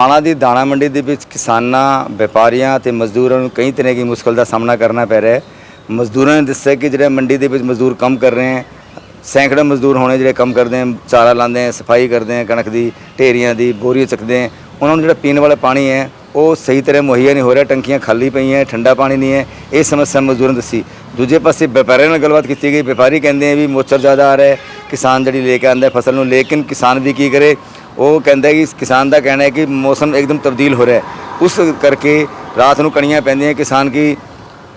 ਆਣਾ ਦੀ ਦਾਣਾ ਮੰਡੀ ਦੇ ਵਿੱਚ ਕਿਸਾਨਾਂ, ਵਪਾਰੀਆਂ ਅਤੇ ਮਜ਼ਦੂਰਾਂ ਨੂੰ ਕਈ ਤਰ੍ਹਾਂ ਦੀ ਮੁਸ਼ਕਲ ਦਾ ਸਾਹਮਣਾ ਕਰਨਾ ਪੈ ਰਿਹਾ ਹੈ। ਮਜ਼ਦੂਰਾਂ ਨੇ ਦੱਸਿਆ ਕਿ ਜਿਹੜੇ ਮੰਡੀ ਦੇ ਵਿੱਚ ਮਜ਼ਦੂਰ ਕੰਮ ਕਰ ਰਹੇ ਹਨ ਸੈਂਕੜੇ ਮਜ਼ਦੂਰ ਹੋਣੇ ਜਿਹੜੇ ਕੰਮ ਕਰਦੇ ਹਨ, ਚਾਰਾ ਲਾਉਂਦੇ ਹਨ, ਸਫ਼ਾਈ ਕਰਦੇ ਹਨ, ਕਣਕ ਦੀ ਢੇਰੀਆਂ ਦੀ ਬੋਰੀਆਂ ਚੱਕਦੇ ਹਨ, ਉਹਨਾਂ ਨੂੰ ਜਿਹੜਾ ਪੀਣ ਵਾਲਾ ਪਾਣੀ ਹੈ, ਉਹ ਸਹੀ ਤਰ੍ਹਾਂ ਮੁਹੱਈਆ ਨਹੀਂ ਹੋ ਰਿਹਾ, ਟੰਕੀਆਂ ਖਾਲੀ ਪਈਆਂ, ਠੰਡਾ ਪਾਣੀ ਨਹੀਂ ਹੈ, ਇਹ ਸਮੱਸਿਆ ਮਜ਼ਦੂਰਾਂ ਨੇ ਦੱਸੀ। ਦੂਜੇ ਪਾਸੇ ਵਪਾਰੀਆਂ ਨਾਲ ਗੱਲਬਾਤ ਕੀਤੀ ਗਈ, ਵਪਾਰੀ ਕਹਿੰਦੇ ਆ ਵੀ ਮੋਚਰ ਜ਼ਿਆਦਾ ਆ ਰਿਹਾ ਕਿਸਾਨ ਜਿਹੜੀ ਲੈ ਕੇ ਆਉਂਦਾ ਫਸਲ ਨੂੰ, ਲੇਕਿਨ ਕਿਸਾਨ ਵੀ ਕੀ ਕਰੇ? ਉਹ ਕਹਿੰਦਾ ਕਿ ਕਿਸਾਨ ਦਾ ਕਹਿਣਾ ਹੈ ਕਿ ਮੌਸਮ ਇੱਕਦਮ ਤਬਦੀਲ ਹੋ ਰਿਹਾ ਹੈ। ਉਸ ਕਰਕੇ ਰਾਤ ਨੂੰ ਕਣੀਆਂ ਪੈਂਦੀਆਂ, ਕਿਸਾਨ ਕੀ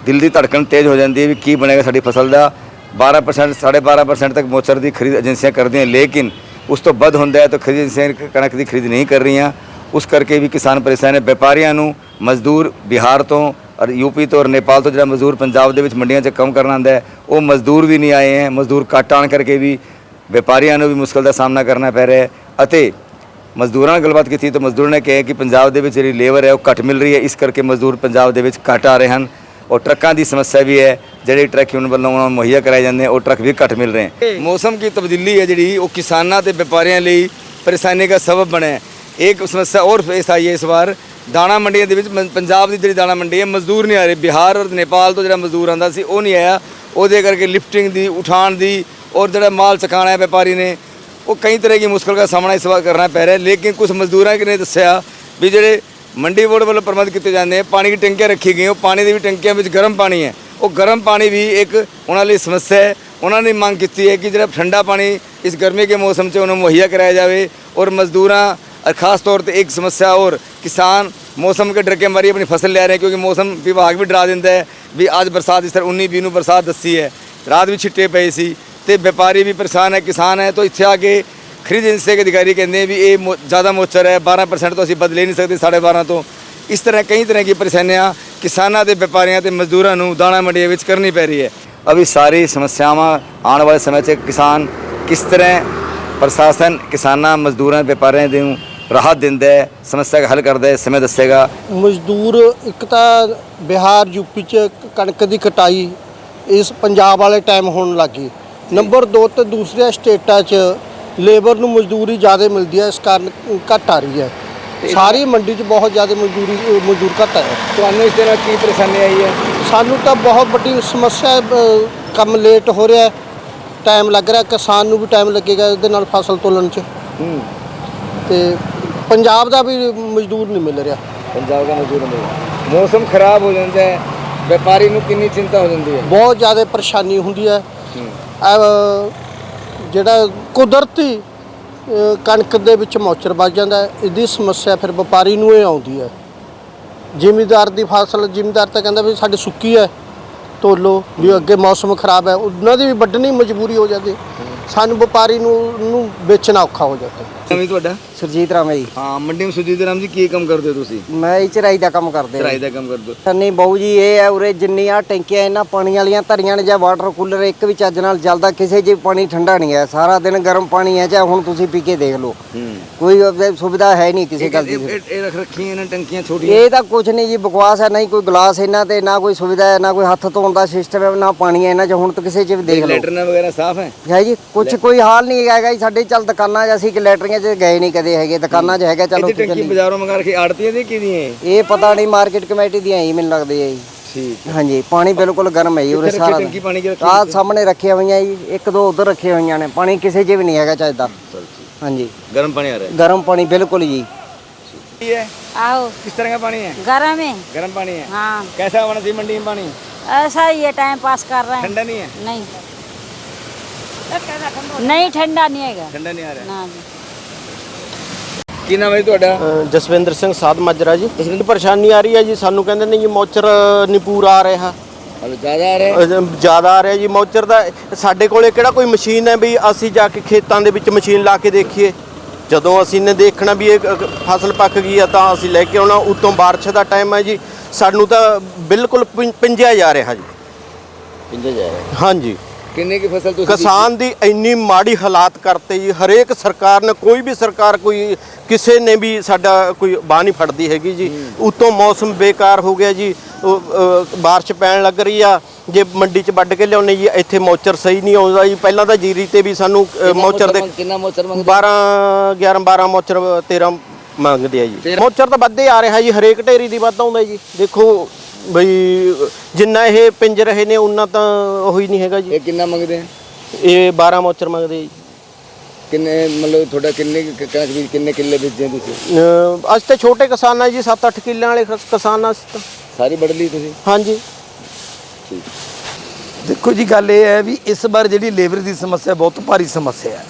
ਦਿਲ ਦੀ ਧੜਕਣ ਤੇਜ਼ ਹੋ ਜਾਂਦੀ ਹੈ ਵੀ ਕੀ ਬਣੇਗਾ ਸਾਡੀ ਫਸਲ ਦਾ। 12% 12.5% ਤੱਕ ਮੋਚਰ ਦੀ ਖਰੀਦ ਏਜੰਸੀਆਂ ਕਰਦੀਆਂ, ਲੇਕਿਨ ਉਸ ਤੋਂ ਵੱਧ ਹੁੰਦਾ ਹੈ ਤਾਂ ਖਰੀਦ ਏਜੰਸੀਆਂ ਕਣਕ ਦੀ ਖਰੀਦ ਨਹੀਂ ਕਰ ਰਹੀਆਂ ਉਸ ਕਰਕੇ ਵੀ ਕਿਸਾਨ ਪਰੇਸ਼ਾਨ ਹੈ। ਵਪਾਰੀਆਂ ਨੂੰ ਮਜ਼ਦੂਰ ਬਿਹਾਰ ਤੋਂ ਔਰ ਯੂਪੀ ਤੋਂ ਔਰ ਨੇਪਾਲ ਤੋਂ ਜਿਹੜਾ ਮਜ਼ਦੂਰ ਪੰਜਾਬ ਦੇ ਵਿੱਚ ਮੰਡੀਆਂ 'ਚ ਕੰਮ ਕਰਨ ਆਉਂਦਾ ਹੈ, ਉਹ ਮਜ਼ਦੂਰ ਵੀ ਨਹੀਂ ਆਏ ਹੈ। ਮਜ਼ਦੂਰ ਘੱਟ ਆਉਣ ਕਰਕੇ ਵੀ ਵਪਾਰੀਆਂ ਨੂੰ ਵੀ ਮੁਸ਼ਕਲ ਦਾ ਸਾਹਮਣਾ ਕਰਨਾ ਪੈ ਰਿਹਾ ਹੈ ਅਤੇ ਮਜ਼ਦੂਰਾਂ ਨਾਲ ਗੱਲਬਾਤ ਕੀਤੀ ਤਾਂ ਮਜ਼ਦੂਰ ਨੇ ਕਿਹਾ ਕਿ ਪੰਜਾਬ ਦੇ ਵਿੱਚ ਜਿਹੜੀ ਲੇਬਰ ਹੈ ਉਹ ਘੱਟ ਮਿਲ ਰਹੀ ਹੈ। ਇਸ ਕਰਕੇ ਮਜ਼ਦੂਰ ਪੰਜਾਬ ਦੇ ਵਿੱਚ ਘੱਟ ਆ ਰਹੇ ਹਨ ਔਰ ਟਰੱਕਾਂ ਦੀ ਸਮੱਸਿਆ ਵੀ ਹੈ। ਜਿਹੜੇ ਟਰੱਕ ਉਹਨਾਂ ਵੱਲੋਂ ਉਹਨਾਂ ਨੂੰ ਮੁਹੱਈਆ ਕਰਾਏ ਜਾਂਦੇ ਉਹ ਟਰੱਕ ਵੀ ਘੱਟ ਮਿਲ ਰਹੇ ਹਨ ਮੌਸਮ ਦੀ ਤਬਦੀਲੀ ਹੈ ਜਿਹੜੀ ਉਹ ਕਿਸਾਨਾਂ ਤੇ ਵਪਾਰੀਆਂ ਲਈ ਪਰੇਸ਼ਾਨੀ ਦਾ ਸਬਬ ਬਣਿਆ ਇੱਕ ਸਮੱਸਿਆ ਹੋਰ ਪੇਸ਼ ਆਈ ਹੈ ਇਸ ਵਾਰ। ਦਾਣਾ ਮੰਡੀਆਂ ਦੇ ਵਿੱਚ ਪੰਜਾਬ ਦੀ ਜਿਹੜੀ ਦਾਣਾ ਮੰਡੀ ਹੈ ਮਜ਼ਦੂਰ ਨਹੀਂ ਆ ਰਹੇ। ਬਿਹਾਰ ਔਰ ਨੇਪਾਲ ਤੋਂ ਜਿਹੜਾ ਮਜ਼ਦੂਰ ਆਂਦਾ ਸੀ ਉਹ ਨਹੀਂ ਆਇਆ। ਉਹਦੇ ਕਰਕੇ ਲਿਫਟਿੰਗ ਦੀ ਉਠਾਣ ਦੀ ਔਰ ਜਿਹੜਾ ਮਾਲ ਚਕਾਣਾ ਹੈ ਵਪਾਰੀ ਨੇ ਉਹ ਕਈ ਤਰ੍ਹਾਂ ਦੀ ਮੁਸ਼ਕਲ ਦਾ ਸਾਹਮਣਾ ਇਸ ਵਾਰ ਕਰਨਾ ਪੈ ਰਿਹਾ ਹੈ ਲੇਕਿਨ ਕੁਝ ਮਜ਼ਦੂਰਾਂ ਨੇ ਦੱਸਿਆ ਵੀ ਜਿਹੜੇ ਮੰਡੀ ਬੋਰਡ ਵੱਲੋਂ ਪ੍ਰਬੰਧ ਕੀਤੇ ਜਾਂਦੇ ਹੈ ਪਾਣੀ ਦੀ ਟੈਂਕੀਆਂ ਰੱਖੀ ਗਈਆਂ ਉਹ ਪਾਣੀ ਦੀ ਵੀ ਟੈਂਕੀਆਂ ਵਿੱਚ ਗਰਮ ਪਾਣੀ ਹੈ ਉਹ ਗਰਮ ਪਾਣੀ ਵੀ ਇੱਕ ਉਹਨਾਂ ਲਈ ਸਮੱਸਿਆ ਹੈ ਉਹਨਾਂ ਨੇ ਮੰਗ ਕੀਤੀ ਹੈ ਕਿ ਜਿਹੜਾ ਠੰਡਾ ਪਾਣੀ ਇਸ ਗਰਮੀ के मौसम से उन्हें मुहैया कराया जाए और मजदूरा और खास तौर पे एक समस्या और किसान मौसम के डर के मारी अपनी फसल ले रहे हैं क्योंकि मौसम विभाग भी डरा ਦਿੰਦਾ ਹੈ ਵੀ ਅੱਜ ਬਰਸਾਤ ਇਸ ਤਰ੍ਹਾਂ 19 ਵੀਹ ਨੂੰ ਬਰਸਾਤ ਦੱਸੀ ਹੈ ਰਾਤ ਵੀ ਛਿੱਟੇ ਪਏ ਸੀ ਤੇ ਵਪਾਰੀ ਵੀ ਪਰੇਸ਼ਾਨ ਹੈ, ਕਿਸਾਨ ਹੈ, ਤਾਂ ਇੱਥੇ ਆ ਕੇ ਖਰੀਦ ਏਜੰਸੀ ਦੇ ਅਧਿਕਾਰੀ ਕਹਿੰਦੇ ਵੀ ਇਹ ਮੋ- ਜ਼ਿਆਦਾ ਮੋਚਰ ਹੈ 12% ਤੋਂ ਅਸੀਂ ਬਦਲੇ ਨਹੀਂ ਸਕਦੇ 12.5 ਤੋਂ। ਇਸ ਤਰ੍ਹਾਂ ਕਈ ਤਰ੍ਹਾਂ ਦੀ ਪਰੇਸ਼ਾਨੀਆਂ ਕਿਸਾਨਾਂ ਤੇ ਵਪਾਰੀਆਂ ਤੇ ਮਜ਼ਦੂਰਾਂ ਨੂੰ ਦਾਣਾ ਮੰਡੀਆਂ ਵਿੱਚ ਕਰਨੀ ਪੈ ਰਹੀ ਹੈ। ਅਭੀ ਸਾਰੀ ਸਮੱਸਿਆਵਾਂ ਆਉਣ ਵਾਲੇ ਸਮੇਂ 'ਚ ਕਿਸਾਨ ਕਿਸ ਤਰ੍ਹਾਂ ਪ੍ਰਸ਼ਾਸਨ ਕਿਸਾਨਾਂ, ਮਜ਼ਦੂਰਾਂ, ਵਪਾਰੀਆਂ ਦੇ ਨੂੰ ਰਾਹਤ ਦਿੰਦਾ ਹੈ, ਸਮੱਸਿਆ ਦਾ ਹੱਲ ਕਰਦਾ ਹੈ ਸਮੇਂ ਦੱਸੇਗਾ। ਮਜ਼ਦੂਰ ਇੱਕ ਤਾਂ ਬਿਹਾਰ ਯੂਪੀ ਚ ਕਣਕ ਦੀ ਕਟਾਈ ਇਸ ਪੰਜਾਬ ਵਾਲੇ ਟਾਈਮ ਹੋਣ ਲੱਗੀ ਨੰਬਰ 2 ਤੇ ਦੂਸਰੀਆਂ ਸਟੇਟਾਂ 'ਚ ਲੇਬਰ ਨੂੰ ਮਜ਼ਦੂਰੀ ਜ਼ਿਆਦਾ ਮਿਲਦੀ ਹੈ ਇਸ ਕਾਰਨ ਘੱਟ ਆ ਰਹੀ ਹੈ। ਸਾਰੀ ਮੰਡੀ 'ਚ ਬਹੁਤ ਜ਼ਿਆਦਾ ਮਜ਼ਦੂਰੀ ਮਜ਼ਦੂਰ ਘੱਟ ਹੈ। ਤੁਹਾਨੂੰ ਇਸ ਤਰ੍ਹਾਂ ਕੀ ਪਰੇਸ਼ਾਨੀ ਆਈ ਹੈ? ਸਾਨੂੰ ਤਾਂ ਬਹੁਤ ਵੱਡੀ ਸਮੱਸਿਆ ਕੰਮ ਲੇਟ ਹੋ ਰਿਹਾ ਟਾਈਮ ਲੱਗ ਰਿਹਾ ਕਿਸਾਨ ਨੂੰ ਵੀ ਟਾਈਮ ਲੱਗੇਗਾ ਇਹਦੇ ਨਾਲ ਫਸਲ ਤੋਲਣ 'ਚ। ਤੇ ਪੰਜਾਬ ਦਾ ਵੀ ਮਜ਼ਦੂਰ ਨਹੀਂ ਮਿਲ ਰਿਹਾ। ਪੰਜਾਬ ਦਾ ਮਜ਼ਦੂਰ ਮਿਲ ਮੌਸਮ ਖਰਾਬ ਹੋ ਜਾਂਦਾ ਹੈ ਵਪਾਰੀ ਨੂੰ ਕਿੰਨੀ ਚਿੰਤਾ ਹੋ ਜਾਂਦੀ ਹੈ? ਬਹੁਤ ਜ਼ਿਆਦਾ ਪਰੇਸ਼ਾਨੀ ਹੁੰਦੀ ਹੈ। ਜਿਹੜਾ ਕੁਦਰਤੀ ਕਣਕ ਦੇ ਵਿੱਚ ਮੌਚਰ ਵੱਜ ਜਾਂਦਾ ਇਹਦੀ ਸਮੱਸਿਆ ਫਿਰ ਵਪਾਰੀ ਨੂੰ ਇਹ ਆਉਂਦੀ ਹੈ। ਜ਼ਿਮੀਦਾਰ ਦੀ ਫਸਲ ਜ਼ਿਮੀਦਾਰ ਤਾਂ ਕਹਿੰਦਾ ਵੀ ਸਾਡੀ ਸੁੱਕੀ ਹੈ ਤੋਲੋ ਵੀ ਅੱਗੇ ਮੌਸਮ ਖਰਾਬ ਹੈ ਉਹਨਾਂ ਦੀ ਵੀ ਵੱਢਣੀ ਮਜਬੂਰੀ ਹੋ ਜਾਂਦੀ। ਸਾਨੂੰ ਵਪਾਰੀ ਨੂੰ ਨੂੰ ਵੇਚਣਾ ਔਖਾ ਹੋ ਜਾਂਦਾ। ਨਵੀਂ ਤੁਹਾਡਾ? ਸੁਰਜੀਤ ਰਾਮ ਹੈ ਜੀ। ਹਾਂ ਮੰਡੀ ਵਿੱਚ ਸੁਜੀਤ ਰਾਮ ਜੀ ਕੀ ਕੰਮ ਕਰਦੇ ਹੋ ਤੁਸੀਂ? ਮੈਂ ਇਹ ਚਰਾਈ ਦਾ ਕੰਮ ਕਰਦੇ ਚਰਾਈ ਦਾ ਕੰਮ ਕਰਦੇ ਹੋ। ਸੰਨੀ ਬਾਊ ਜੀ ਇਹ ਹੈ ਉਰੇ ਜਿੰਨੀਆਂ ਟੈਂਕੀਆਂ ਇਹਨਾਂ ਪਾਣੀ ਵਾਲੀਆਂ ਧਰੀਆਂ ਨੇ ਜਾਂ ਵਾਟਰ ਕੂਲਰ ਇੱਕ ਵੀ ਚੱਜ ਨਾਲ ਚੱਲਦਾ ਕਿਸੇ ਵੀ ਪਾਣੀ ਠੰਡਾ ਨਹੀਂ ਹੈ। ਸਾਰਾ ਦਿਨ ਗਰਮ ਪਾਣੀ ਹੈ ਚਾਹੇ ਹੁਣ ਤੁਸੀਂ ਪੀ ਕੇ ਦੇਖ ਲਓ। ਹੂੰ। ਕੋਈ ਸੁਵਿਧਾ ਹੈ ਨਹੀਂ ਕਿਸੇ ਗੱਲ ਦੀ। ਇਹ ਇਹ ਰੱਖ ਰੱਖੀਆਂ ਇਹਨਾਂ ਟੰਕੀਆਂ ਛੋਟੀਆਂ? ਇਹ ਤਾਂ ਕੁਝ ਨਹੀਂ ਜੀ ਬਕਵਾਸ ਹੈ ਨਹੀਂ ਕੋਈ ਗਲਾਸ ਇਹਨਾਂ ਤੇ ਨਾ ਕੋਈ ਸੁਵਿਧਾ ਹੈ ਨਾ ਕੋਈ ਹੱਥ ਧੋਣ ਦਾ ਸਿਸਟਮ ਹੈ ਨਾ ਪਾਣੀ ਹੈ ਇਹਨਾਂ 'ਚ ਹੁਣ ਤਾਂ ਕਿਸੇ 'ਚ ਵੀ ਦੇਖ ਲਓ। ਲੈਟਰਨ ਵਗੈਰਾ ਸਾਫ਼ ਹੈ? ਹੈ ਜੀ ਕੁਝ ਕੋਈ ਹਾਲ ਨਹੀਂ ਹੈਗਾ ਜੀ ਸਾਡੇ ਚੱਲ ਦੁਕਾਨਾਂ 'ਚ ਅਸੀਂ ਕਿ ਲੈਟਰੀਆਂ ਮੰਡੀਆਂ 'ਚ ਗਏ ਨਹੀਂ ਕਦੇ ਹੈਗੇ ਦੁਕਾਨਾਂ 'ਚ ਹੈਗਾ ਚਲੋ ਇੱਥੇ ਕਿਤੇ ਬਾਜ਼ਾਰੋਂ ਮੰਗਾ ਰਖੀ ਆੜਤੀਆਂ ਦੀ ਕਿਹਦੀਆਂ ਹੈ ਇਹ? ਪਤਾ ਨਹੀਂ ਮਾਰਕੀਟ ਕਮੇਟੀ ਦੀਆਂ ਹੀ ਮੈਨੂੰ ਲੱਗਦੀ ਹੈ ਜੀ। ਠੀਕ ਹਾਂਜੀ ਪਾਣੀ ਬਿਲਕੁਲ ਗਰਮ ਹੈ ਜੀ ਉਰੇ ਸਾਰਾ ਆ ਸਾਹਮਣੇ ਰੱਖੀਆਂ ਹੋਈਆਂ ਜੀ ਇੱਕ ਦੋ ਉਧਰ ਰੱਖੀਆਂ ਹੋਈਆਂ ਨੇ ਪਾਣੀ ਕਿਸੇ 'ਚ ਵੀ ਨਹੀਂ ਹੈਗਾ ਚਾਹੀਦਾ। ਚਲ ਹਾਂਜੀ। ਗਰਮ ਪਾਣੀ ਆ ਰਿਹਾ ਗਰਮ ਪਾਣੀ ਬਿਲਕੁਲ ਜੀ। है ये आओ किस तरह का पानी है गर्म है गर्म पानी है हाँ कैसा होना चाहिए मंडी में पानी ऐसा ही है टाइम पास कर रहे हैं ठंडा नहीं है नहीं नहीं ठंडा नहीं हैगा ठंडा नहीं आ ਕੀ ਨਾਮ ਹੈ ਤੁਹਾਡਾ? ਜਸਵਿੰਦਰ ਸਿੰਘ ਸਾਧ ਮਾਜਰਾ ਜੀ। ਪਰੇਸ਼ਾਨੀ ਆ ਰਹੀ ਹੈ ਜੀ ਸਾਨੂੰ ਕਹਿੰਦੇ ਨੇ ਜੀ ਮੌਚਰ ਨਹੀਂ ਪੂਰਾ ਆ ਰਿਹਾ। ਜ਼ਿਆਦਾ ਆ ਰਿਹਾ? ਜ਼ਿਆਦਾ ਆ ਰਿਹਾ ਜੀ ਮੌਚਰ ਦਾ। ਸਾਡੇ ਕੋਲੇ ਕਿਹੜਾ ਕੋਈ ਮਸ਼ੀਨ ਹੈ ਵੀ ਅਸੀਂ ਜਾ ਕੇ ਖੇਤਾਂ ਦੇ ਵਿੱਚ ਮਸ਼ੀਨ ਲਾ ਕੇ ਦੇਖੀਏ? ਜਦੋਂ ਅਸੀਂ ਨੇ ਦੇਖਣਾ ਵੀ ਇਹ ਫਸਲ ਪੱਕ ਗਈ ਆ ਤਾਂ ਅਸੀਂ ਲੈ ਕੇ ਆਉਣਾ। ਉਤੋਂ ਬਾਰਿਸ਼ ਦਾ ਟਾਈਮ ਹੈ ਜੀ। ਸਾਨੂੰ ਤਾਂ ਬਿਲਕੁਲ ਪਿੰਜਿਆ ਜਾ ਰਿਹਾ ਜੀ। ਪਿੰਜਾ ਜਾ ਰਿਹਾ। ਹਾਂਜੀ। ਕਿੰਨੇ ਕੀ ਫਸਲ ਤੁਸੀਂ ਕਿਸਾਨ ਦੀ ਇੰਨੀ ਮਾੜੀ ਹਾਲਾਤ ਕਰਤੇ ਜੀ ਹਰੇਕ ਸਰਕਾਰ ਨੇ ਕੋਈ ਵੀ ਸਰਕਾਰ ਕੋਈ ਕਿਸੇ ਨੇ ਵੀ ਸਾਡਾ ਕੋਈ ਬਾਹ ਨਹੀਂ ਫੜਦੀ ਹੈਗੀ ਜੀ। ਉਤੋਂ ਮੌਸਮ ਬੇਕਾਰ ਹੋ ਗਿਆ ਜੀ ਬਾਰਿਸ਼ ਪੈਣ ਲੱਗ ਰਹੀ ਆ ਜੇ ਮੰਡੀ 'ਚ ਵੱਢ ਕੇ ਲਿਆਉਣੇ ਜੀ ਇੱਥੇ ਮੌਚਰ ਸਹੀ ਨਹੀਂ ਆਉਂਦਾ ਜੀ। ਪਹਿਲਾਂ ਤਾਂ ਜੀਰੀ ਤੇ ਵੀ ਸਾਨੂੰ ਮੌਚਰ ਦੇ ਕਿੰਨਾ ਮੋਚਰ ਮੰਗ 12 11 12 ਮੌਚਰ 13 ਮੰਗਦੇ ਆ ਜੀ। ਮੋਚਰ ਤਾਂ ਵੱਧਦੇ ਆ ਰਿਹਾ ਜੀ ਹਰੇਕ ਢੇਰੀ ਦੀ ਵੱਧ ਆਉਂਦਾ ਜੀ। ਦੇਖੋ ਬਈ ਜਿੰਨਾ ਇਹ ਪਿੰਜ ਰਹੇ ਨੇ ਉਨਾ ਤਾਂ ਉਹੀ ਨਹੀਂ ਹੈਗਾ ਜੀ। ਇਹ ਕਿੰਨਾ ਮੰਗਦੇ ਆ? ਇਹ 12 ਮੋਚਰ ਮੰਗਦੇ ਜੀ। ਕਿੰਨੇ ਮਤਲਬ ਤੁਹਾਡਾ ਕਿੰਨੇ ਕੁ ਕਣਕ ਬੀਜ ਕਿੰਨੇ ਕਿੱਲੇ ਬੀਜੇ ਤੁਸੀਂ? ਅਹ ਅੱਜ ਤੇ ਛੋਟੇ ਕਿਸਾਨ ਆ ਜੀ 7-8 ਕਿੱਲਿਆਂ ਵਾਲੇ ਕਿਸ- ਕਿਸਾਨ ਆ ਅਸੀਂ ਤਾਂ। ਸਾਰੀ ਵੱਢ ਲਈ ਤੁਸੀਂ? ਹਾਂਜੀ। ਦੇਖੋ ਜੀ ਗੱਲ ਇਹ ਹੈ ਵੀ ਇਸ ਵਾਰ ਜਿਹੜੀ ਲੇਬਰ ਦੀ ਸਮੱਸਿਆ ਬਹੁਤ ਭਾਰੀ ਸਮੱਸਿਆ ਹੈ।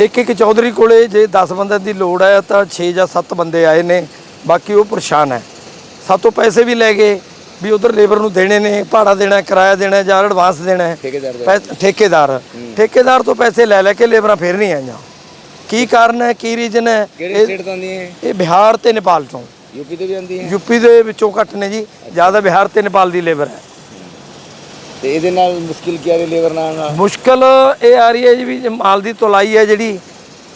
ਇੱਕ ਇੱਕ ਚੌਧਰੀ ਕੋਲੇ ਜੇ 10 ਬੰਦਿਆਂ ਦੀ ਲੋੜ ਹੈ ਤਾਂ 6 ਜਾਂ 7 ਬੰਦੇ ਆਏ ਨੇ ਬਾਕੀ ਉਹ ਪਰੇਸ਼ਾਨ ਹੈ। ਸਾਤੋਂ ਪੈਸੇ ਵੀ ਲੈ ਗਏ ਵੀ ਉਧਰ ਲੇਬਰ ਨੂੰ ਦੇਣੇ ਨੇ ਭਾੜਾ ਦੇਣਾ ਕਿਰਾਇਆ ਦੇਣਾ ਜਾਂ ਐਡਵਾਂਸ ਦੇਣਾ ਹੈ। ਠੇਕੇਦਾਰ ਪੈ- ਠੇਕੇਦਾਰ। ਠੇਕੇਦਾਰ ਤੋਂ ਪੈਸੇ ਲੈ ਲੈ ਕੇ ਲੇਬਰਾਂ ਫੇਰ ਨਹੀਂ ਆਈਆਂ। ਕੀ ਕਾਰਨ ਹੈ ਕੀ ਰੀਜਨ ਹੈ? ਕਿਹੜੇ ਇਹ- ਸਟੇਟ ਤੋਂ ਆਉਂਦੀ ਹੈ ਇਹ ਬਿਹਾਰ ਤੇ ਨੇਪਾਲ ਤੋਂ। ਯੂਪੀ ਤੋਂ ਵੀ ਆਉਂਦੀ ਹੈ ਯੂਪੀ ਦੇ ਵਿੱਚੋਂ ਘੱਟ ਨੇ ਜੀ। ਜ਼ਿਆਦਾ ਬਿਹਾਰ ਤੇ ਨੇਪਾਲ ਦੀ ਲੇਬਰ ਹੈ। ਤੇ ਇਹਦੇ ਨਾਲ ਮੁਸ਼ਕਿਲ ਕੀ ਆ ਰਹੀ ਲੇਬਰ ਨਾਲ ਨਾਲ? ਮੁਸ਼ਕਲ ਇਹ ਆ ਰਹੀ ਹੈ ਜੀ ਵੀ ਜੇ ਮਾਲ ਦੀ ਤੁਲਾਈ ਹੈ ਜਿਹੜੀ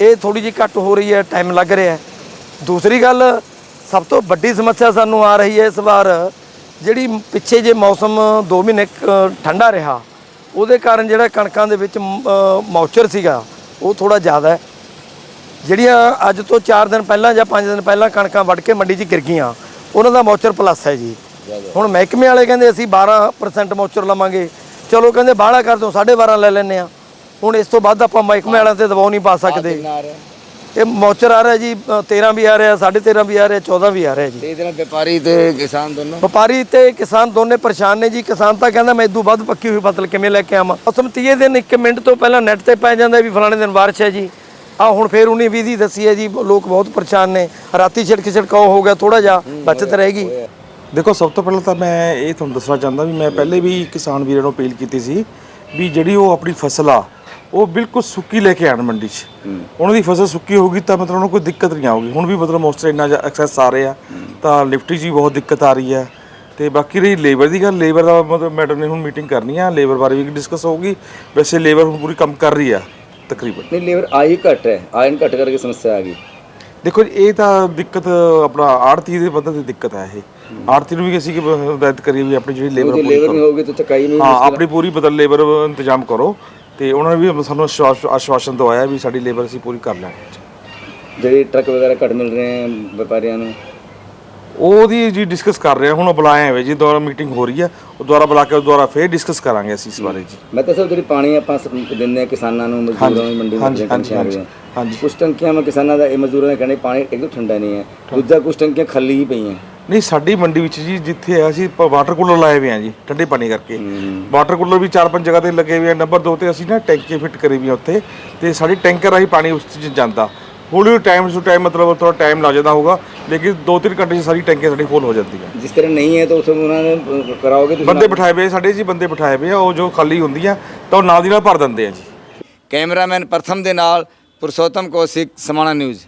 ਇਹ ਥੋੜੀ ਜਿਹੀ ਘੱਟ ਹੋ ਰਹੀ ਹੈ ਟਾਈਮ ਲੱਗ ਰਿਹਾ ਹੈ। ਦੂਸਰੀ ਗੱਲ ਸਭ ਤੋਂ ਵੱਡੀ ਸਮੱਸਿਆ ਸਾਨੂੰ ਆ ਰਹੀ ਹੈ ਇਸ ਵਾਰ ਜਿਹੜੀ ਪਿੱਛੇ ਜੇ ਮੌਸਮ 2 ਮਹੀਨੇ ਠੰਡਾ ਰਿਹਾ ਉਹਦੇ ਕਾਰਨ ਜਿਹੜਾ ਕਣਕਾਂ ਦੇ ਵਿੱਚ ਮੌਚਰ ਸੀਗਾ ਉਹ ਥੋੜਾ ਜ਼ਿਆਦਾ ਹੈ। ਜਿਹੜੀਆਂ ਅੱਜ ਤੋਂ 4 ਦਿਨ ਪਹਿਲਾਂ ਜਾਂ 5 ਦਿਨ ਪਹਿਲਾਂ ਕਣਕਾਂ ਵੱਢ ਕੇ ਮੰਡੀ 'ਚ ਗਿਰ ਗਈਆਂ ਉਹਨਾਂ ਦਾ ਮੌਚਰ ਪਲੱਸ ਹੈ ਜੀ। ਹੁਣ ਮਹਿਕਮੇ ਵਾਲੇ ਕਹਿੰਦੇ ਅਸੀਂ 12% ਮੌਚਰ ਲਵਾਂਗੇ। ਚਲੋ ਕਹਿੰਦੇ ਬਾਹਲਾ ਕਰ ਦਿਓ 12.5 ਲੈ ਲੈਨੇ ਆ ਹੁਣ ਇਸ ਤੋਂ ਵੱਧ ਆਪਾਂ ਮਹਿਕਮੇ ਵਾਲਿਆਂ ਤੇ ਦਬਾਅ ਨਹੀਂ ਪਾ ਸਕਦੇ। ਇਹ ਮੌਚਰ ਆ ਰਿਹਾ ਜੀ ਅ, 13 ਵੀ ਆ ਰਿਹਾ 13.5 ਵੀ ਆ ਰਿਹਾ 14 ਵੀ ਆ ਰਿਹਾ ਜੀ। ਤੇ ਇਹਦੇ ਨਾਲ ਵਪਾਰੀ ਤੇ ਕਿਸਾਨ ਦੋਨੋਂ? ਵਪਾਰੀ ਤੇ ਕਿਸਾਨ ਦੋਨੇ ਪਰੇਸ਼ਾਨ ਨੇ ਜੀ। ਕਿਸਾਨ ਤਾਂ ਕਹਿੰਦਾ ਮੈਂ ਇਦੋਂ ਵੱਧ ਪੱਕੀ ਹੋਈ ਫਸਲ ਕਿਵੇਂ ਲੈ ਕੇ ਆਵਾਂ? ਅਸਮ ਤੀਏ ਦਿਨ 1 ਮਿੰਟ ਤੋਂ ਪਹਿਲਾਂ ਨੈਟ ਤੇ ਪੈ ਜਾਂਦਾ ਵੀ ਫਲਾਣੇ ਦਿਨ ਬਾਰਿਸ਼ ਹੈ ਜੀ। ਆ ਹੁਣ ਫੇਰ 19 20 ਦੀ ਦੱਸੀ ਹੈ ਜੀ। ਲੋਕ ਬਹੁਤ ਪਰੇਸ਼ਾਨ ਨੇ। ਰਾਤੀ ਛਿੜਕ ਛਿੜਕਾਓ ਹੋ ਗਿਆ ਥੋੜਾ ਜਿਹਾ ਬਚਤ ਰਹੇਗੀ। ਦੇਖੋ ਸਭ ਤੋਂ ਪਹਿਲਾਂ ਤਾਂ ਮੈਂ ਇਹ ਤੁਹਾਨੂੰ ਦੱਸਣਾ ਚਾਹੁੰਦਾ ਵੀ ਮੈਂ ਪਹਿਲੇ ਵੀ ਕਿਸਾਨ ਵੀਰਾਂ ਨੂੰ ਅਪੀਲ ਕੀਤੀ ਸੀ ਵੀ ਜਿਹੜੀ ਉਹ ਆਪਣੀ ਫਸਲ ਆ ਉਹ ਬਿਲਕੁਲ ਸੁੱਕੀ ਲੈ ਕੇ ਆਣ ਮੰਡੀ 'ਚ। ਉਹਨਾਂ ਦੀ ਫਸਲ ਸੁੱਕੀ ਹੋਊਗੀ ਤਾਂ ਮਤਲਬ ਉਹਨਾਂ ਕੋਈ ਦਿੱਕਤ ਨਹੀਂ ਆਊਗੀ। ਹੁਣ ਵੀ ਮਤਲਬ ਮੋਸਟਰ ਇੰਨਾ ਐਕਸੈਸ ਆ ਰਿਹਾ। ਤਾਂ ਲਿਫਟ 'ਚ ਵੀ ਬਹੁਤ ਦਿੱਕਤ ਆ ਰਹੀ ਹੈ। ਤੇ ਬਾਕੀ ਰਹੀ ਲੇਬਰ ਦੀ ਗੱਲ। ਲੇਬਰ ਦਾ ਮਤਲਬ ਮੈਡਮ ਨੇ ਹੁਣ ਮੀਟਿੰਗ ਕਰਨੀ ਆ। ਲੇਬਰ ਬਾਰੇ ਵੀ ਡਿਸਕਸ ਹੋਊਗੀ। ਵੈਸੇ ਲੇਬਰ ਹੁਣ ਪੂਰੀ ਕੰਮ ਕਰ ਰਹੀ ਆ ਤਕਰੀਬਨ। ਨਹੀਂ ਲੇਬਰ ਆਈ ਘੱਟ ਹੈ। ਆਇਨ ਘੱਟ ਕਰਕੇ ਸਮੱਸਿਆ ਆ ਗਈ। ਦੇਖੋ ਜੀ, ਇਹ ਤਾਂ ਦਿੱਕਤ ਆਪਣਾ ਆੜਤੀ ਦੇ ਪੱਧਰ ਤੇ ਦਿੱਕਤ ਹੈ ਇਹ। ਆੜਤੀ ਨੂੰ ਵੀ ਅਸੀਂ ਕਿ ਹਦਾਇਤ ਕਰੀਏ ਵੀ ਆਪਣੀ ਜਿਹੜੀ ਲੇਬਰ ਜੇ ਲੇਬਰ ਨਹੀਂ ਹੋਊਗੀ ਤਾਂ ਚਕਾਈ ਨਹੀਂ ਹਾਂ ਆਪਣੀ ਪੂਰੀ ਬਦਲ ਲੇਬਰ ਇੰਤਜ਼ਾਮ ਕਰੋ। ਤੇ ਉਹਨਾਂ ਨੇ ਵੀ ਸਾਨੂੰ ਆਸ਼ਵਾਸ- ਆਸ਼ਵਾਸਨ ਦਵਾਇਆ ਵੀ ਸਾਡੀ ਲੇਬਰ ਅਸੀਂ ਪੂਰੀ ਕਰ ਲਾਂਗੇ ਜਿਹੜੇ ਟਰੱਕ ਵਗੈਰਾ ਘੱਟ ਮਿਲ ਰਹੇ ਹੈ ਵਪਾਰੀਆਂ ਨੂੰ? ਉਹਦੀ ਜੀ ਡਿਸਕਸ ਕਰ ਰਹੇ ਹਾਂ ਹੁਣ ਉਹ ਬੁਲਾਏ ਹੋਏ ਜੀ ਦੁਬਾਰਾ ਮੀਟਿੰਗ ਹੋ ਰਹੀ ਹੈ ਉਹ ਦੁਬਾਰਾ ਬੁਲਾ ਕੇ ਦੁਬਾਰਾ ਫੇਰ ਡਿਸਕਸ ਕਰਾਂਗੇ ਅਸੀਂ ਇਸ ਬਾਰੇ ਜੀ। ਮੈਂ ਤਾਂ ਸਭ ਜਿਹੜੀ ਪਾਣੀ ਆਪਾਂ ਸ- ਦਿੰਦੇ ਆ ਕਿਸਾਨਾਂ ਨੂੰ ਮਜ਼ਦੂਰਾਂ ਨੂੰ ਮੰਡੀ ਵਿੱਚ ਹਾਂਜੀ, ਟੈਂਕੀਆਂ ਆ ਹਾਂਜੀ, ਰਹੀਆਂ ਹਾਂਜੀ। ਕੁਛ ਟੰਕੀਆਂ ਮੈਂ ਕਿਸਾਨਾਂ ਦਾ ਇਹ ਮਜ਼ਦੂਰਾਂ ਦਾ ਕਹਿੰਦੇ ਪਾਣੀ ਇੱਕਦਮ ਠੰਡਾ ਨਹੀਂ ਹੈ। ਦੂਜਾ ਕੁਛ ਟੰਕੀਆਂ ਖਾਲੀ ਹੀ ਪਈਆਂ। ਨਹੀਂ ਸਾਡੀ ਮੰਡੀ ਵਿੱਚ ਜੀ ਜਿੱਥੇ ਆ ਅਸੀਂ ਵਾਟਰ ਕੂਲਰ ਲਾਏ ਹੋਏ ਆ ਜੀ ਠੰਡੇ ਪਾਣੀ ਕਰਕੇ। ਵਾਟਰ ਕੂਲਰ ਵੀ ਚਾਰ ਪੰਜ ਜਗ੍ਹਾ ਤੇ ਲੱਗੇ ਹੋਏ ਆ। ਨੰਬਰ 2 ਤੇ ਅਸੀਂ ਨਾ ਟੈਂਕੀ ਫਿੱਟ ਕਰੀ ਵੀ ਆ ਉੱਥੇ ਤੇ ਸਾਡੀ ਟੈਂਕਰ ਰਾਹੀਂ ਪਾਣੀ ਉਸ 'ਚ ਜਾਂਦਾ। ਹੌਲੀ ਟਾਈਮ ਟੂ ਟਾਈਮ ਮਤਲਬ ਥੋੜਾ ਟਾਈਮ ਲੱਗ ਜਾਂਦਾ ਹੋਊਗਾ ਲੇਕਿਨ 2-3 ਘੰਟੇ 'ਚ ਸਾਰੀ ਟੈਂਕੀ ਸਾਡੀ ਫੁੱਲ ਹੋ ਜਾਂਦੀ ਹੈ ਜਿਸ ਤਰ੍ਹਾਂ ਨਹੀਂ ਹੈ ਤਾਂ ਉਸ ਨੂੰ ਉਹਨਾਂ ਨੇ ਕਰਾਓਗੇ ਤੁਸੀਂ ਬੰਦੇ ਬਿਠਾਏ ਹੋਏ ਸਾਡੇ ਜੀ ਬੰਦੇ ਬਿਠਾਏ ਹੋਏ ਆ ਉਹ ਜੋ ਖਾਲੀ ਹੁੰਦੀਆਂ ਤਾਂ ਉਹ ਨਾਲ ਦੀ ਨਾਲ ਭਰ ਦਿੰਦੇ ਆ ਜੀ। ਕੈਮਰਾਮੈਨ ਪ੍ਰਥਮ ਦੇ ਨਾਲ ਪੁਰਸ਼ੋਤਮ ਕੌਸ਼ਿਕ ਸਮਾਣਾ ਨਿਊਜ਼।